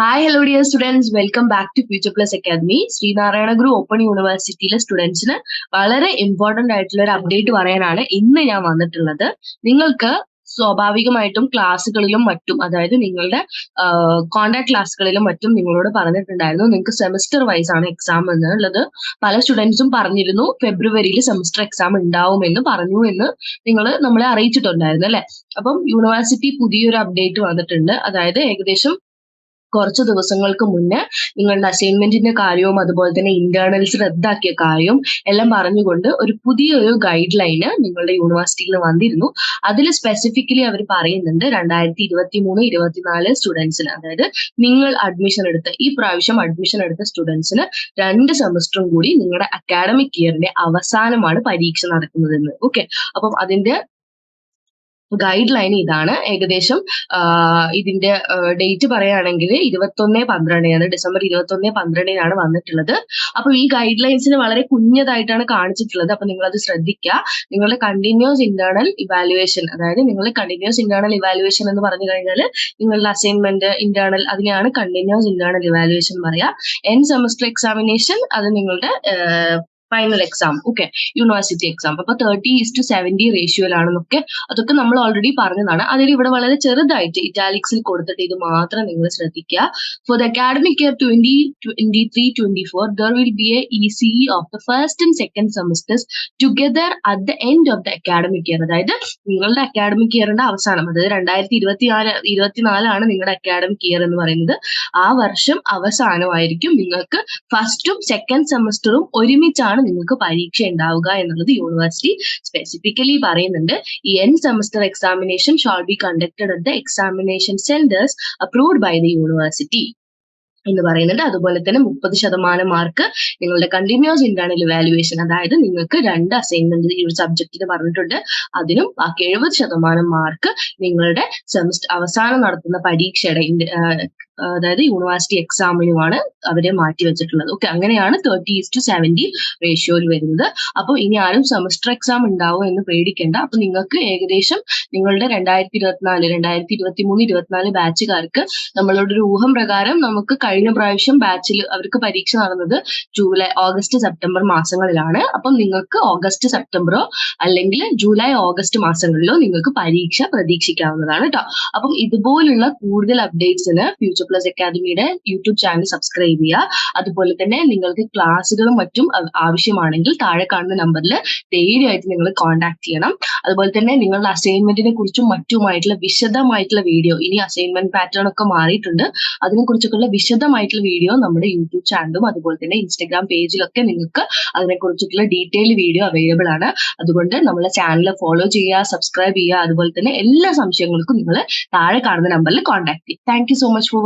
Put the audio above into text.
Hi hello dear students welcome back to future plus academy Sreenarayana Guru open യൂണിവേഴ്സിറ്റിയിലെ സ്റ്റുഡൻസിന് വളരെ important ആയിട്ടുള്ള ഒരു അപ്ഡേറ്റ് പറയാനാണ് ഇന്ന് ഞാൻ വന്നിട്ടുള്ളത്. നിങ്ങൾക്ക് സ്വാഭാവികമായിട്ടും ക്ലാസ്സുകളിലും മറ്റും അതായത് നിങ്ങളുടെ കോണ്ടാക്ട് ക്ലാസ്സുകളിലും മറ്റും നിങ്ങളോട് പറഞ്ഞിട്ടുണ്ടായിരുന്നു. നിങ്ങൾക്ക് സെമസ്റ്റർ വൈസ് ആണ് എക്സാം എന്നുള്ളത്. പല സ്റ്റുഡൻസും പറഞ്ഞിരുന്നു. ഫെബ്രുവരിയിൽ സെമസ്റ്റർ എക്സാം ഉണ്ടാവുമെന്ന് പറഞ്ഞു എന്ന് നിങ്ങൾ നമ്മളെ അറിയിച്ചിട്ടുണ്ടായിരുന്നു അല്ലെ? അപ്പം യൂണിവേഴ്സിറ്റി പുതിയൊരു അപ്ഡേറ്റ് വന്നിട്ടുണ്ട്. അതായത് ഏകദേശം കുറച്ച് ദിവസങ്ങൾക്ക് മുന്നേ നിങ്ങളുടെ അസൈൻമെന്റിന്റെ കാര്യവും അതുപോലെ തന്നെ ഇന്റേണൽസ് റദ്ദാക്കിയ കാര്യവും എല്ലാം പറഞ്ഞുകൊണ്ട് ഒരു പുതിയൊരു ഗൈഡ് ലൈന് നിങ്ങളുടെ യൂണിവേഴ്സിറ്റിയിൽ വന്നിരുന്നു. അതിൽ സ്പെസിഫിക്കലി അവർ പറയുന്നുണ്ട് രണ്ടായിരത്തി ഇരുപത്തി മൂന്ന് ഇരുപത്തിനാല് സ്റ്റുഡൻസിന് അതായത് നിങ്ങൾ അഡ്മിഷൻ എടുത്ത ഈ പ്രാവശ്യം അഡ്മിഷൻ എടുത്ത സ്റ്റുഡൻസിന് രണ്ട് സെമസ്റ്ററും കൂടി നിങ്ങളുടെ അക്കാഡമിക് ഇയറിന്റെ അവസാനമാണ് പരീക്ഷ നടക്കുന്നതെന്ന്. ഓക്കെ അപ്പം അതിന്റെ ഗൈഡ് ലൈൻ ഇതാണ്. ഏകദേശം ഇതിന്റെ ഡേറ്റ് പറയുകയാണെങ്കിൽ ഇരുപത്തൊന്ന് പന്ത്രണ്ടിനാണ് ഡിസംബർ ഇരുപത്തൊന്ന് പന്ത്രണ്ടിനാണ് വന്നിട്ടുള്ളത്. അപ്പൊ ഈ ഗൈഡ് ലൈൻസിന് വളരെ കുഞ്ഞതായിട്ടാണ് കാണിച്ചിട്ടുള്ളത്. അപ്പൊ നിങ്ങൾ അത് ശ്രദ്ധിക്കുക. നിങ്ങളുടെ കണ്ടിന്യൂസ് ഇന്റേണൽ ഇവാലുവേഷൻ അതായത് നിങ്ങളുടെ കണ്ടിന്യൂസ് ഇന്റേണൽ ഇവാലുവേഷൻ എന്ന് പറഞ്ഞു കഴിഞ്ഞാൽ നിങ്ങളുടെ അസൈൻമെന്റ് ഇന്റേണൽ അതിനെയാണ് കണ്ടിന്യൂസ് ഇന്റേണൽ ഇവാലുവേഷൻ പറയാ എൻ സെമസ്റ്റർ എക്സാമിനേഷൻ അത് നിങ്ങളുടെ final exam okay university exam അപ്പൊ തേർട്ടി ഈസ് ടു സെവന്റി റേഷ്യോയിലാണെന്നൊക്കെ അതൊക്കെ നമ്മൾ ഓൾറെഡി പറഞ്ഞതാണ്. അതിൽ ഇവിടെ വളരെ ചെറുതായിട്ട് ഇറ്റാലിക്സിൽ കൊടുത്തിട്ട് ഇത് മാത്രം നിങ്ങൾ ശ്രദ്ധിക്കുക. For the academic year twenty twenty three twenty four there will be a E C of the first and second semesters together at the end of the academic year അതായത് നിങ്ങളുടെ അക്കാഡമിക് ഇയറിന്റെ അവസാനം അതായത് രണ്ടായിരത്തി ഇരുപത്തിനാല് ഇരുപത്തിനാലാണ് നിങ്ങളുടെ അക്കാഡമിക് ഇയർ എന്ന് പറയുന്നത്. ആ വർഷം അവസാനമായിരിക്കും നിങ്ങൾക്ക് ഫസ്റ്റും സെക്കൻഡ് സെമസ്റ്ററും ഒരുമിച്ചാണ് നിങ്ങൾക്ക് പരീക്ഷ ഉണ്ടാവുക എന്നുള്ളത് യൂണിവേഴ്സിറ്റി സ്പെസിഫിക്കലി പറയുന്നുണ്ട്. ഈ end semester examination shall be conducted at the examination centres approved by the university എന്ന് പറയുന്നുണ്ട്. അതുപോലെ തന്നെ മുപ്പത് ശതമാനം മാർക്ക് നിങ്ങളുടെ കണ്ടിന്യൂസ് ഇന്റേണൽ ഇവാലുവേഷൻ അതായത് നിങ്ങൾക്ക് രണ്ട് അസൈൻമെന്റ് ഈ ഒരു സബ്ജക്റ്റിന് പറഞ്ഞിട്ടുണ്ട്. അതിനും ബാക്കി എഴുപത് ശതമാനം മാർക്ക് നിങ്ങളുടെ സെമസ്റ്റർ അവസാനം നടത്തുന്ന പരീക്ഷയുടെ അതായത് യൂണിവേഴ്സിറ്റി എക്സാമിനുമാണ് അവരെ മാറ്റി വെച്ചിട്ടുള്ളത്. ഓക്കെ അങ്ങനെയാണ് തേർട്ടി ഈസ് ടു സെവന്റി റേഷ്യോയിൽ വരുന്നത്. അപ്പോൾ ഇനി ആരും സെമസ്റ്റർ എക്സാം ഉണ്ടാവും എന്ന് പേടിക്കേണ്ട. അപ്പൊ നിങ്ങൾക്ക് ഏകദേശം നിങ്ങളുടെ രണ്ടായിരത്തി ഇരുപത്തിനാല് രണ്ടായിരത്തി ഇരുപത്തി മൂന്ന് ഇരുപത്തിനാല് ബാച്ചുകാർക്ക് നമ്മളുടെ ഒരു ഊഹം പ്രകാരം നമുക്ക് കഴിഞ്ഞ പ്രാവശ്യം ബാച്ചിൽ അവർക്ക് പരീക്ഷ നടന്നത് ജൂലൈ ഓഗസ്റ്റ് സെപ്റ്റംബർ മാസങ്ങളിലാണ്. അപ്പം നിങ്ങൾക്ക് ഓഗസ്റ്റ് സെപ്റ്റംബറോ അല്ലെങ്കിൽ ജൂലൈ ഓഗസ്റ്റ് മാസങ്ങളിലോ നിങ്ങൾക്ക് പരീക്ഷ പ്രതീക്ഷിക്കാവുന്നതാണ് കേട്ടോ അപ്പം ഇതുപോലുള്ള കൂടുതൽ അപ്ഡേറ്റ്സിന് ഫ്യൂച്ചർ പ്ലസ് അക്കാദമിയുടെ യൂട്യൂബ് ചാനൽ സബ്സ്ക്രൈബ് ചെയ്യുക. അതുപോലെ തന്നെ നിങ്ങൾക്ക് ക്ലാസ്സുകളും മറ്റും ആവശ്യമാണെങ്കിൽ താഴെ കാണുന്ന നമ്പറിൽ ധൈര്യമായിട്ട് നിങ്ങൾ കോൺടാക്ട് ചെയ്യണം. അതുപോലെ തന്നെ നിങ്ങളുടെ അസൈൻമെന്റിനെ കുറിച്ചും മറ്റുമായിട്ടുള്ള വിശദമായിട്ടുള്ള വീഡിയോ ഇനി അസൈൻമെന്റ് പാറ്റേൺ ഒക്കെ മാറിയിട്ടുണ്ട്. അതിനെ കുറിച്ചൊക്കെയുള്ള വിശദമായിട്ടുള്ള വീഡിയോ നമ്മുടെ യൂട്യൂബ് ചാനലും അതുപോലെ തന്നെ ഇൻസ്റ്റാഗ്രാം പേജിലൊക്കെ നിങ്ങൾക്ക് അതിനെ കുറിച്ചിട്ടുള്ള ഡീറ്റെയിൽ വീഡിയോ അവൈലബിൾ ആണ്. അതുകൊണ്ട് നമ്മളെ ചാനൽ ഫോളോ ചെയ്യുക സബ്സ്ക്രൈബ് ചെയ്യുക അതുപോലെ തന്നെ എല്ലാ സംശയങ്ങൾക്കും നിങ്ങൾ താഴെ കാണുന്ന നമ്പറിൽ കോൺടാക്ട് ചെയ്യും thank so much for